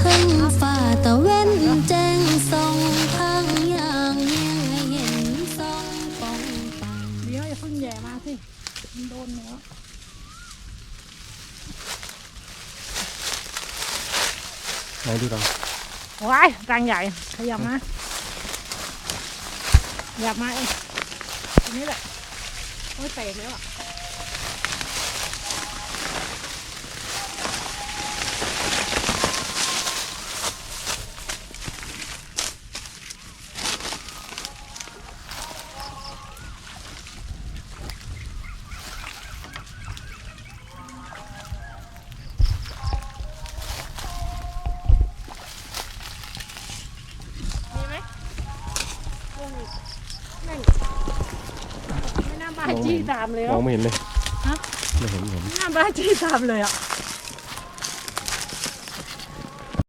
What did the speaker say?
ทั้งฝ่าตะเว้นแจ้งส่งทางยางยี่งเห็นส่งปองปังเดี๋ยวอย่าเพิ่มาสิมันโดนเนื้ไหนดูดังว้ายรังใหญ่ ขยับมาขยับมาเองตรนี้แหละ โอ้ยเตะแล้วอะ ไม่มีไม่น่าบ้าจี้ตามเลยมอะองไม่เห็นเลยฮะ ไม่เห็นไม่เห็น ไม่น่าบ้าจี้ตามเลยอะ